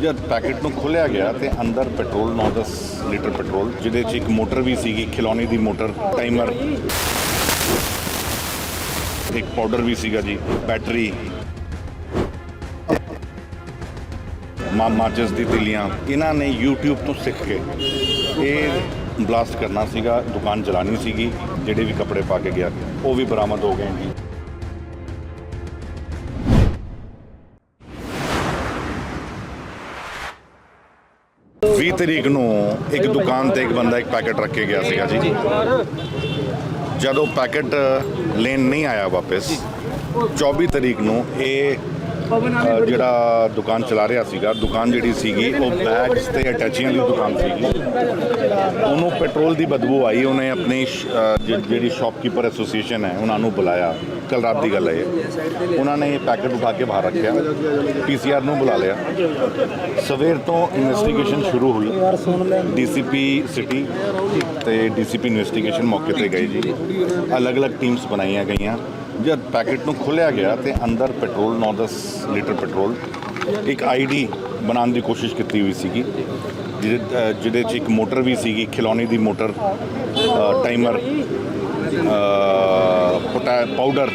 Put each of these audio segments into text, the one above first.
ਜਦ ਪੈਕੇਟ ਨੂੰ ਖੋਲ੍ਹਿਆ ਗਿਆ ਤੇ ਅੰਦਰ ਪੈਟਰੋਲ 9-10 ਲੀਟਰ ਪੈਟਰੋਲ, ਜਿਹਦੇ 'ਚ ਇੱਕ ਮੋਟਰ ਵੀ ਸੀਗੀ, ਖਿਲੌਣੇ ਦੀ ਮੋਟਰ, ਟਾਈਮਰ। ਇੱਕ ਪਾਊਡਰ ਵੀ ਸੀਗਾ ਜੀ, ਬੈਟਰੀ। ਮਾ ਮਾਚਸ ਦੀ ਤਿਲੀਆਂ, ਇਹਨਾਂ ਨੇ YouTube ਤੋਂ ਸਿੱਖ ਕੇ ਇਹ ਬਲਾਸਟ ਕਰਨਾ ਸੀਗਾ, ਦੁਕਾਨ ਚਲਾਣੀ ਸੀਗੀ, ਜਿਹੜੇ ਵੀ ਕੱਪੜੇ ਪਾ ਕੇ ਗਿਆ, ਉਹ ਵੀ ਬਰਾਮਦ ਹੋ ਗਏ ਜੀ ਵੀਹ ਤਰੀਕ ਨੂੰ ਇੱਕ ਦੁਕਾਨ ਤੇ ਇੱਕ ਬੰਦਾ ਇੱਕ ਪੈਕੇਟ ਰੱਖ ਕੇ ਗਿਆ ਸੀਗਾ ਜੀ। ਜਦੋਂ ਪੈਕੇਟ ਲੈਣ ਨਹੀਂ ਆਇਆ ਵਾਪਸ 24 ਤਰੀਕ ਨੂੰ ਇਹ ਜਿਹੜਾ ਦੁਕਾਨ ਚਲਾ ਰਿਹਾ ਸੀਗਾ ਦੁਕਾਨ ਜਿਹੜੀ ਸੀਗੀ ਉਹ ਬੈਗਸ ਤੇ ਅਟੈਚੀਆਂ ਦੀ ਦੁਕਾਨ ਸੀਗੀ। ਉਹਨੂੰ ਪੈਟਰੋਲ ਦੀ ਬਦਬੂ ਆਈ ਉਹਨੇ ਆਪਣੀ ਜਿਹੜੀ ਸ਼ਾਪਕੀਪਰ ਐਸੋਸੀਏਸ਼ਨ ਹੈ ਉਹਨਾਂ ਨੂੰ ਬੁਲਾਇਆ। ਕੱਲ ਰਾਤ ਦੀ ਗੱਲ ਹੈ ਇਹ। ਉਹਨਾਂ ਨੇ ਇਹ ਪੈਕੇਟ ਉਠਾ ਕੇ ਬਾਹਰ ਰੱਖਿਆ। ਪੀਸੀਆਰ ਨੂੰ ਬੁਲਾ ਲਿਆ। ਸਵੇਰ ਤੋਂ ਇਨਵੈਸਟੀਗੇਸ਼ਨ ਸ਼ੁਰੂ ਹੋਈ। ਡੀਸੀਪੀ ਸਿਟੀ ਤੇ ਡੀਸੀਪੀ ਇਨਵੈਸਟੀਗੇਸ਼ਨ ਮੌਕੇ ਤੇ ਗਏ ਜੀ। ਅਲੱਗ-ਅਲੱਗ ਟੀਮਸ ਬਣਾਈਆਂ ਗਈਆਂ। ਜਦ ਪੈਕੇਟ ਨੂੰ ਖੋਲ੍ਹਿਆ ਗਿਆ ਤੇ ਅੰਦਰ ਪੈਟਰੋਲ 9-10 ਲੀਟਰ ਪੈਟਰੋਲ, ਇੱਕ ਆਈਡੀ ਬਣਾਉਣ ਦੀ ਕੋਸ਼ਿਸ਼ ਕੀਤੀ ਹੋਈ ਸੀਗੀ, ਜਿਹਦੇ ਜਿਹਦੇ 'ਚ ਇੱਕ ਮੋਟਰ ਵੀ ਸੀਗੀ, ਖਿਲੌਣੇ ਦੀ ਮੋਟਰ ਟਾਈਮਰ ਪੋਟਾ, ਪਾਊਡਰ,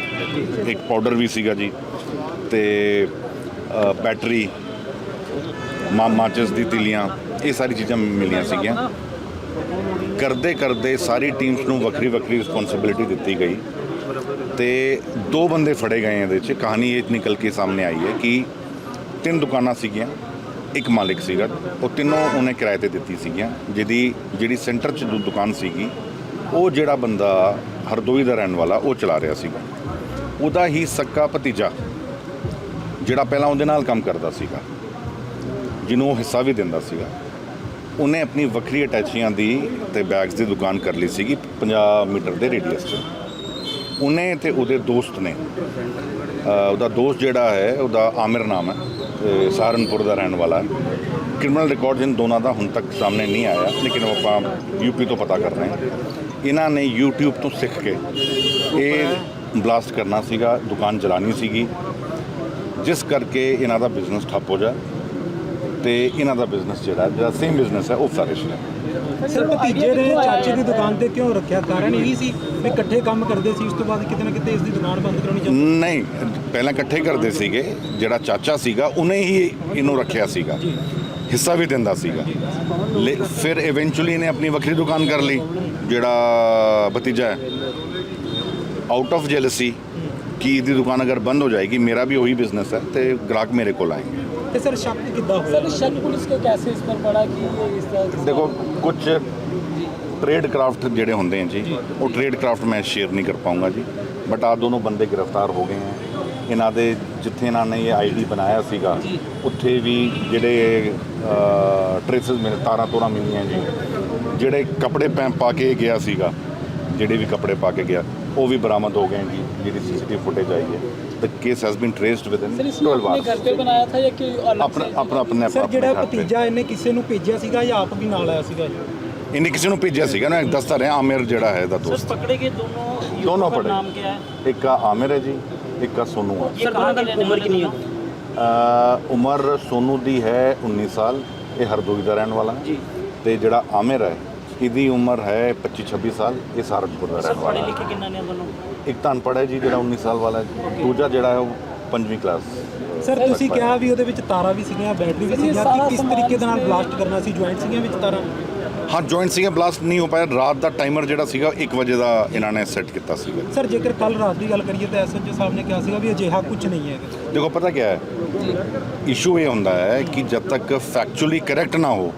ਇੱਕ ਪਾਊਡਰ ਵੀ ਸੀਗਾ ਜੀ, ਤੇ ਬੈਟਰੀ, ਮਾ, ਮਾਚਸ ਦੀ ਤਿਲੀਆਂ, ਇਹ ਸਾਰੀ ਚੀਜ਼ਾਂ ਮਿਲੀਆਂ ਸੀਗੀਆਂ। ਕਰਦੇ ਕਰਦੇ ਸਾਰੀ ਟੀਮਸ ਨੂੰ ਵੱਖਰੀ ਵੱਖਰੀ ਰਿਸਪੌਂਸਿਬਿਲਿਟੀ ਦਿੱਤੀ ਗਈ ਤੇ ਦੋ ਬੰਦੇ ਫੜੇ ਗਏ ਇਹਦੇ 'ਚ ਕਹਾਣੀ ਇਹ ਨਿਕਲ ਕੇ ਸਾਹਮਣੇ ਆਈ ਹੈ ਕਿ ਤਿੰਨ ਦੁਕਾਨਾਂ ਸੀਗੀਆਂ, ਇੱਕ ਮਾਲਿਕ ਸੀਗਾ, ਉਹ ਤਿੰਨੋਂ ਉਹਨੇ ਕਿਰਾਏ ਤੇ ਦਿੱਤੀ ਸੀਗੀਆਂ, ਜਿਹਦੀ ਜਿਹੜੀ ਸੈਂਟਰ 'ਚ ਦੁਕਾਨ ਸੀਗੀ, ਉਹ ਜਿਹੜਾ ਬੰਦਾ ਹਰਦੋਈ ਦਾ ਰਹਿਣ ਵਾਲਾ, ਉਹ ਚਲਾ ਰਿਹਾ ਸੀਗਾ। ਉਹਦਾ ਹੀ ਸੱਕਾ ਭਤੀਜਾ, ਜਿਹੜਾ ਪਹਿਲਾਂ ਉਹਦੇ ਨਾਲ ਕੰਮ ਕਰਦਾ ਸੀਗਾ, ਜਿਹਨੂੰ ਉਹ ਹਿੱਸਾ ਵੀ ਦਿੰਦਾ ਸੀਗਾ। ਉਹਨੇ ਆਪਣੀ ਵੱਖਰੀ ਅਟੈਚੀਆਂ ਦੀ ਤੇ ਬੈਗਸ ਦੀ ਦੁਕਾਨ ਕਰ ਲਈ ਸੀਗੀ 50 ਮੀਟਰ ਦੇ ਰੇਡੀਅਸ 'ਚ। ਉਹਨੇ ਤੇ ਉਹਦੇ ਦੋਸਤ ਨੇ ਉਹਦਾ ਦੋਸਤ ਜਿਹੜਾ ਹੈ ਉਹਦਾ ਆਮਿਰ ਨਾਮ ਹੈ ਤੇ ਸਹਾਰਨਪੁਰ ਦਾ ਰਹਿਣ ਵਾਲਾ ਹੈ। ਕ੍ਰਿਮੀਨਲ ਰਿਕਾਰਡ ਜਿਨ ਦੋਨਾਂ ਦਾ ਹੁਣ ਤੱਕ ਸਾਹਮਣੇ ਨਹੀਂ ਆਇਆ ਲੇਕਿਨ ਉਹ ਆਪਾਂ ਯੂਪੀ ਤੋਂ ਪਤਾ ਕਰ ਰਹੇ ਹਾਂ। ਇਹਨਾਂ ਨੇ YouTube ਤੋਂ ਸਿੱਖ ਕੇ ਇਹ ਬਲਾਸਟ ਕਰਨਾ ਸੀਗਾ ਦੁਕਾਨ ਚਲਾਣੀ ਸੀਗੀ। ਜਿਸ ਕਰਕੇ ਇਹਨਾਂ ਦਾ ਬਿਜ਼ਨਸ ਠੱਪ ਹੋ ਜਾ ਤੇ ਇਹਨਾਂ ਦਾ ਬਿਜ਼ਨਸ ਜਿਹੜਾ ਜਿਹੜਾ ਸੇਮ ਬਿਜ਼ਨਸ ਹੈ ਉਹ ਫਲਰਿਸ਼ ਹੈ ਸਰ ਭਤੀਜੇ ਨੇ ਚਾਚੇ ਦੀ ਦੁਕਾਨ ਤੇ ਕਿਉਂ ਰੱਖਿਆ? ਕਾਰਨ ਇਹ ਸੀ ਵੀ ਇਕੱਠੇ ਕੰਮ ਕਰਦੇ ਸੀ ਉਸ ਤੋਂ ਬਾਅਦ ਕਿਤੇ ਨਾ ਕਿਤੇ ਇਸ ਦੀ ਦੁਕਾਨ ਬੰਦ ਕਰਾਉਣੀ ਚਾਹੀਦੀ ਨਹੀਂ ਪਹਿਲਾਂ ਇਕੱਠੇ ਕਰਦੇ ਸੀਗੇ ਜਿਹੜਾ ਚਾਚਾ ਸੀਗਾ ਉਹਨੇ ਹੀ ਇਹਨੂੰ ਰੱਖਿਆ ਸੀਗਾ। ਹਿੱਸਾ ਵੀ ਦਿੰਦਾ ਸੀਗਾ। ਲੇ- ਫਿਰ ਇਵੈਂਚੁਅਲੀ ਇਹਨੇ ਆਪਣੀ ਵੱਖਰੀ ਦੁਕਾਨ ਕਰ ਲਈ ਜਿਹੜਾ ਭਤੀਜਾ ਹੈ। ਆਊਟ ਆਫ ਜੈਲਸੀ ਕਿ ਇਹਦੀ ਦੁਕਾਨ ਅਗਰ ਬੰਦ ਹੋ ਜਾਏਗੀ ਮੇਰਾ ਵੀ ਉਹੀ ਬਿਜ਼ਨਸ ਹੈ ਤੇ ਗ੍ਰਾਹਕ ਮੇਰੇ ਕੋਲ ਆएंगे ਤੇ ਸਰ ਸ਼ੱਕ ਕਿੱਦਾਂ ਹੋਇਆ सर शक पुलिस को कैसे इस पर पड़ा कि ये इस तरह से- ਦੇਖੋ ਕੁਝ ਟ੍ਰੇਡ ਕਰਾਫਟ ਜਿਹੜੇ ਹੁੰਦੇ ਆ ਜੀ ਉਹ ਟ੍ਰੇਡ ਕਰਾਫਟ ਮੈਂ ਸ਼ੇਅਰ ਨਹੀਂ ਕਰ ਪਾਉਂਗਾ ਜੀ ਬਟ ਆ ਦੋਨੋਂ ਬੰਦੇ ਗ੍ਰਿਫਤਾਰ ਹੋ ਗਏ ਹੈ ਇਹਨਾਂ ਦੇ ਜਿੱਥੇ ਇਹਨਾਂ ਨੇ ਇਹ ਆਈਡੀ ਬਣਾਇਆ ਸੀਗਾ ਉੱਥੇ ਵੀ ਜਿਹੜੇ ਟ੍ਰੇਸਸ ਮਿਲੇ ਤਾਰਾਂ ਤੋਰਾਂ ਮਿਲੀਆਂ ਜੀ ਜਿਹੜੇ ਕੱਪੜੇ ਪੈ ਪਾ ਕੇ ਗਿਆ ਸੀਗਾ ਜਿਹੜੇ ਵੀ ਕੱਪੜੇ ਪਾ ਕੇ ਗਿਆ ਉਹ ਵੀ ਬਰਾਮਦ ਹੋ ਗਏ ਜੀ ਜਿਹੜੀ ਸੀਸੀਟੀਵੀ ਫੁਟੇਜ ਆਈ ਹੈ the case has been traced within sir इसने 12 अपने घर ਆਵਰਸ पे बनाया था या कि अलग ਆਪਣਾ से? ਆਪਣਾ ਆਪਣੇ ਸਰ ਆਪਣੇ ਜਿਹੜਾ ਘਰ ਤੇ। ਭਤੀਜਾ ਇਹਨੇ ਕਿਸੇ ਨੂੰ ਭੇਜਿਆ ਸੀਗਾ ਜਾਂ ਆਪ ਵੀ ਨਾਲ ਆਇਆ ਸੀਗਾ ਇਹਨੇ ਕਿਸੇ ਨੂੰ ਭੇਜਿਆ ਸੀਗਾ ਨਾ ਦੱਸਦਾ ਰਿਹਾ ਆਮਿਰ ਜਿਹੜਾ ਹੈ ਇਹਦਾ ਦੋਸਤ सर पकड़े गए दोनों युवक दोनों का पकड़े। नाम क्या है ਇੱਕ ਆ ਆਮਿਰ ਹੈ ਜੀ ਇੱਕ ਆ ਸੋਨੂ ਆ ये कहाँ की रहने उम्र कितनी है ਅ, ਉਮਰ ਸੋਨੂ ਦੀ ਹੈ 19 ਸਾਲ ਇਹ ਹਰਦੋਈ ਦਾ ਰਹਿਣ ਵਾਲਾ ਹੈ ਜੀ। ਤੇ ਜਿਹੜਾ ਆਮਿਰ ਹੈ ਇਹਦੀ ਉਮਰ ਹੈ 25 26 ਸਾਲ ਇਹ ਸਾਰਜਪੁਰ ਦਾ ਰਹਿਣ ਵਾਲਾ ਪੜ੍ਹੇ ਇੱਕ ਤਾਂ ਅਨਪੜ੍ਹ ਹੈ ਜੀ ਜਿਹੜਾ 19 ਸਾਲ ਵਾਲਾ ਹੈ। ਦੂਜਾ ਜਿਹੜਾ ਹੈ ਉਹ ਕਲਾਸ। ਸਰ ਤੁਸੀਂ ਕਿਹਾ ਵੀ ਉਹਦੇ ਵਿੱਚ ਤਾਰਾਂ ਵੀ ਸੀਗੀਆਂ ਬੈਟਰੀ ਵੀ ਸੀਗੀਆਂ ਕਿ ਕਿਸ ਤਰੀਕੇ ਦੇ ਨਾਲ ਬਲਾਸਟ ਕਰਨਾ ਸੀ ਜੁਆਇੰਟ ਸੀਗੀਆਂ ਵਿੱਚ ਤਾਰਾਂ? ਹਾਂ ਜੁਆਇੰਟ ਸੀਗਾ ਬਲਾਸਟ ਨਹੀਂ ਹੋ ਪਾਇਆ। ਰਾਤ ਦਾ ਟਾਈਮਰ ਜਿਹੜਾ ਸੀਗਾ 1 ਵਜੇ ਦਾ ਇਹਨਾਂ ਨੇ ਸੈੱਟ ਕੀਤਾ ਸੀਗਾ। ਸਰ ਜੇਕਰ ਕੱਲ ਰਾਤ ਦੀ ਗੱਲ ਕਰੀਏ ਤਾਂ ਐਸਐਚਓ ਸਾਹਿਬ ਨੇ ਕਿਹਾ ਸੀਗਾ ਵੀ ਅਜਿਹਾ ਕੁਝ ਨਹੀਂ ਹੈ ਦੇਖੋ ਪਤਾ ਕੀ ਹੈ? ਇਸ਼ੂ ਇਹ ਹੁੰਦਾ ਹੈ ਕਿ ਜਦ ਤੱਕ ਫੈਕਚੁਅਲੀ ਕਰੈਕਟ ਨਾ ਹੋ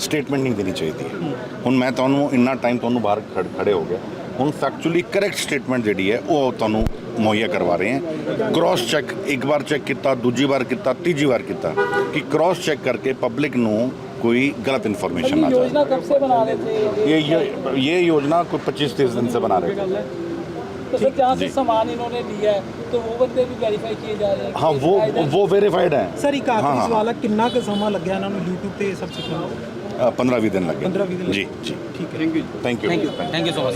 ਸਟੇਟਮੈਂਟ ਨਹੀਂ ਦੇਣੀ ਚਾਹੀਦੀ ਹੈ ਹੁਣ ਮੈਂ ਤੁਹਾਨੂੰ ਇੰਨਾ ਟਾਈਮ ਤੁਹਾਨੂੰ ਬਾਹਰ ਖੜੇ ਹੋ ਗਿਆ ਹੁਣ ਫੈਕਚੁਅਲੀ ਕਰੈਕਟ ਸਟੇਟਮੈਂਟ ਜਿਹੜੀ ਹੈ ਉਹ ਤੁਹਾਨੂੰ ਮੁਹੱਈਆ ਕਰਵਾ ਰਹੇ ਹਾਂ ਕ੍ਰਾਸ ਚੈੱਕ ਇੱਕ ਵਾਰ ਚੈੱਕ ਕੀਤਾ ਦੂਜੀ ਵਾਰ ਕੀਤਾ ਤੀਜੀ ਵਾਰ ਕੀਤਾ ਕਿ ਕ੍ਰਾਸ ਚੈੱਕ ਕਰਕੇ ਪਬਲਿਕ ਨੂੰ कोई गलत इन्फॉर्मेशन ना योजना कब से बना रहे थे ये ये, ये योजना कोई पच्चीस तीस दिन से बना रहे थे तो सर जहाँ से सामान इन्होंने लिया है तो वो बंदे भी वेरीफाई किए जा रहे हैं हाँ वो वो वेरीफाइड है सर एक आखिरी सवाल है किन्ना का समा लग गया इन्होंने यूट्यूब पे सब सिखाओ 15 20 ਦਿਨ ਲੱਗੇ। 15 20 ਦਿਨ ਜੀ ਜੀ। ਠੀਕ ਹੈ। Thank you thank you thank you so much